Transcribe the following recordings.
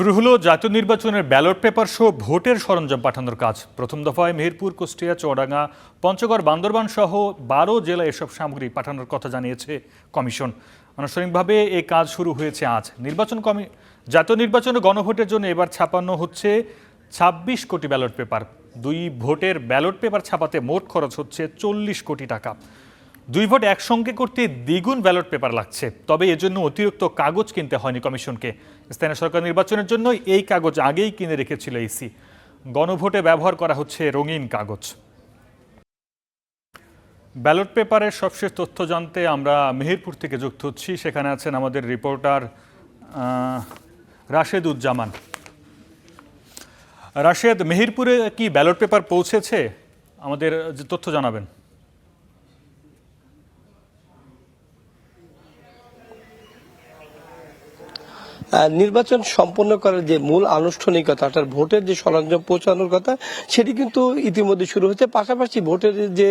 শুরু হলো জাতীয় নির্বাচনের ব্যালট পেপার সহ ভোটের সরঞ্জাম পাঠানোর কাজ। প্রথম দফায় মেহেরপুর কুষ্টিয়া, চুয়াডাঙ্গা, পঞ্চগড়, বান্দরবান সহ বারো জেলায় এসব সামগ্রী পাঠানোর কথা জানিয়েছে কমিশন। আনুষ্ঠানিকভাবে এই কাজ শুরু হয়েছে আজ। নির্বাচন কমি জাতীয় নির্বাচনে গণভোটের জন্য এবার ছাপানো হচ্ছে ছাব্বিশ কোটি ব্যালট পেপার। দুই ভোটের ব্যালট পেপার ছাপাতে মোট খরচ হচ্ছে চল্লিশ কোটি টাকা। দুই ভোট একসঙ্গে করতে দ্বিগুণ ব্যালট পেপার লাগছে। তবে এজন্য অতিরিক্ত কাগজ কিনতে হয়নি কমিশনকে। স্থানীয় সরকার নির্বাচনের জন্য এই কাগজ আগেই কিনে রেখেছিল ইসি। গণভোটে ব্যবহার করা হচ্ছে রঙিন কাগজ। ব্যালট পেপারের সবশেষ তথ্য জানতে আমরা মেহেরপুর থেকে যুক্ত হচ্ছি। সেখানে আছেন আমাদের রিপোর্টার আহ, রাশেদুজ্জামান রাশেদ মেহেরপুরে কি ব্যালট পেপার পৌঁছেছে? আমাদের তথ্য জানাবেন। নির্বাচন সম্পন্ন করার যে মূল আনুষ্ঠানিকতা, অর্থাৎ ভোটের যে সরঞ্জাম পৌঁছানোর কথা, সেটি কিন্তু ইতিমধ্যে শুরু হয়েছে। পাশাপাশি ভোটের যে,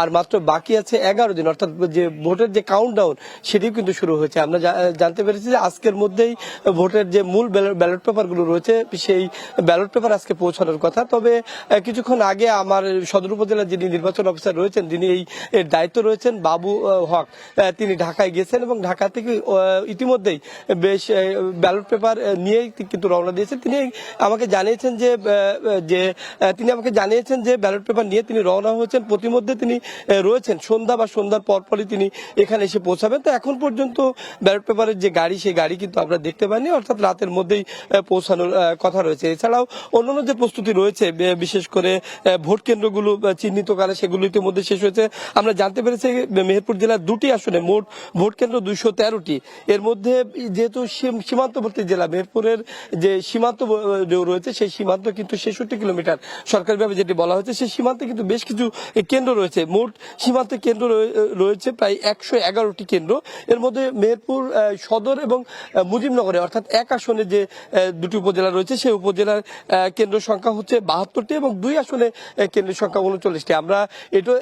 আর মাত্র বাকি আছে এগারো দিন, অর্থাৎ যে ভোটের যে কাউন্টডাউন সেটিও কিন্তু শুরু হয়েছে। আমরা জানতে পেরেছি যে আজকের মধ্যেই ভোটের যে মূল ব্যালট পেপারগুলো রয়েছে, সেই ব্যালট পেপার আজকে পৌঁছানোর কথা। তবে কিছুক্ষণ আগে আমার সদর উপজেলার যিনি নির্বাচন অফিসার রয়েছেন যিনি এই, এর দায়িত্ব রয়েছেন বাবু হক। তিনি ঢাকায় গেছেন এবং ঢাকা থেকে ইতিমধ্যেই বেশ ব্যালট পেপার নিয়েই কিন্তু রওনা দিয়েছেন। তিনি আমাকে জানিয়েছেন যে যে তিনি আমাকে জানিয়েছেন যে ব্যালট পেপার নিয়ে তিনি রওনা হয়েছেন। প্রতিমধ্যে তিনি রয়েছেন। সন্ধ্যা বা সন্ধ্যার পরপরই তিনি এখানে এসে পৌঁছাবেন। তো এখন পর্যন্ত ব্যালট পেপারের যে গাড়ি, সেই গাড়ি কিন্তু আমরা দেখতে পাইনি। অর্থাৎ রাতের মধ্যেই পৌঁছানোর কথা রয়েছে। এছাড়াও অন্যান্য যে প্রস্তুতি রয়েছে বিশেষ করে ভোট কেন্দ্রগুলো চিহ্নিত করা সেগুলো ইতিমধ্যে শেষ হয়েছে। আমরা জানতে পেরেছি মেহেরপুর জেলার দুটি আসনে মোট ভোট কেন্দ্র দুইশো তেরোটি। এর মধ্যে যেহেতু সীম- সীমান্তবর্তী জেলা মেহেরপুরের যে সীমান্ত রয়েছে, সেই সীমান্ত কিন্তু ছেষট্টি কিলোমিটার সরকারিভাবে যেটি বলা হয়েছে, সেই সীমান্তে কিন্তু বেশ কিছু কেন্দ্র রয়েছে। মোট সীমান্ত কেন্দ্র রয়েছে প্রায় একশো এগারোটি কেন্দ্র। এর মধ্যে মেহেরপুর সদর এবং মুজিবনগরে অর্থাৎ এক আসনে যে দুটি উপজেলা রয়েছে, সেই উপজেলার কেন্দ্র সংখ্যা হচ্ছে বাহাত্তরটি এবং দুই আসনে কেন্দ্রের সংখ্যা উনচল্লিশটি। আমরা এটা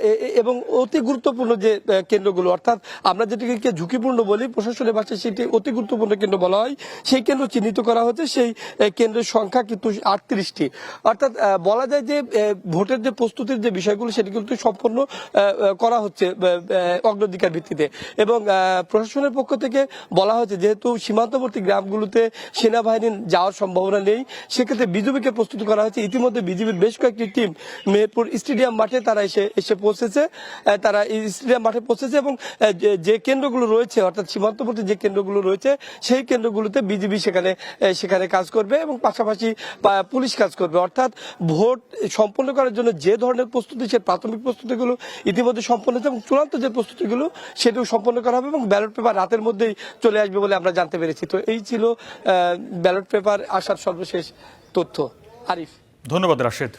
এবং অতি গুরুত্বপূর্ণ যে কেন্দ্রগুলো, অর্থাৎ আমরা যেটিকে ঝুঁকিপূর্ণ বলি, প্রশাসনের ভাষায় সেটি অতি গুরুত্বপূর্ণ কেন্দ্র বলা হয় সেই কেন্দ্র চিহ্নিত করা হচ্ছে সেই কেন্দ্রের সংখ্যা কিন্তু আটত্রিশটি। অর্থাৎ বলা যায় যে ভোটের যে প্রস্তুতির যে বিষয়গুলো সেটি কিন্তু আহ, করা হচ্ছে অগ্রাধিকার ভিত্তিতে। এবং প্রশাসনের পক্ষ থেকে বলা হয়েছে যেহেতু সীমান্তবর্তী গ্রামগুলোতে সেনাবাহিনীর যাওয়ার সম্ভাবনা নেই সেক্ষেত্রে বিজেপিকে প্রস্তুত করা হয়েছে। ইতিমধ্যে বিজেপির বেশ কয়েকটি টিম মেহেরপুর স্টেডিয়াম মাঠে তারা এসে এসে পৌঁছেছে তারা স্টেডিয়াম মাঠে পৌঁছেছে এবং যে কেন্দ্রগুলো রয়েছে অর্থাৎ সীমান্তবর্তী যে কেন্দ্রগুলো রয়েছে সেই কেন্দ্রগুলোতে বিজেপি সেখানে সেখানে কাজ করবে এবং পাশাপাশি পুলিশ কাজ করবে। অর্থাৎ ভোট সম্পন্ন করার জন্য যে ধরনের প্রস্তুতি, সে প্রাথমিক প্রস্তুতিগুলো ইতিমধ্যে সম্পন্ন হয়েছে এবং চূড়ান্ত যে প্রস্তুতিগুলো, সেটাও সম্পন্ন করা হবে এবং ব্যালট পেপার রাতের মধ্যেই চলে আসবে বলে আমরা জানতে পেরেছি। তো এই ছিল ব্যালট পেপার আসার সর্বশেষ তথ্য। আরিফ। ধন্যবাদ রাশেদ।